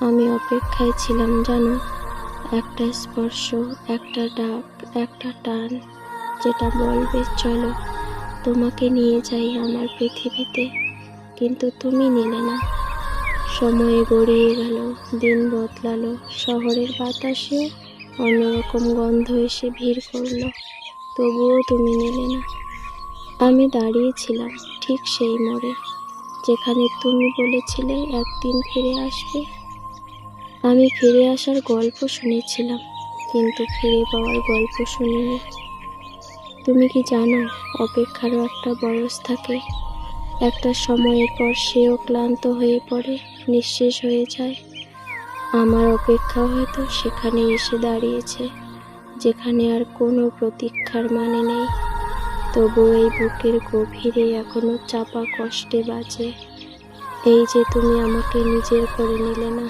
আমি অপেক্ষায় ছিলাম, জানো? একটা স্পর্শ, একটা ডাক, একটা টান, যেটা বলবে, চলো, তোমাকে নিয়ে যাই আমার পৃথিবীতে। কিন্তু তুমি নিলে না। সময়ে গড়িয়ে গেল, দিন বদলালো, শহরের বাতাসে অন্যরকম গন্ধ এসে ভিড় করল, তবুও তুমি নিলে না। আমি দাঁড়িয়েছিলাম ঠিক সেই মোড়ে, যেখানে তুমি বলেছিলে একদিন ফিরে আসবে। আমি ফিরে আসার গল্প শুনেছিলাম, কিন্তু ফিরে পাওয়ার গল্প শুনিনি। তুমি কি জানো, অপেক্ষারও একটা বয়স থাকে। একটা সময়ের পর সেও ক্লান্ত হয়ে পড়ে, নিঃশেষ হয়ে যায়। আমার অপেক্ষা হয়তো সেখানে এসে দাঁড়িয়েছে, যেখানে আর কোনো প্রতীক্ষার মানে নেই। তবু এই বুকের গভীরে এখনও চাপা কষ্টে বাজে। এই যে তুমি আমাকে নিজের করে নিলে না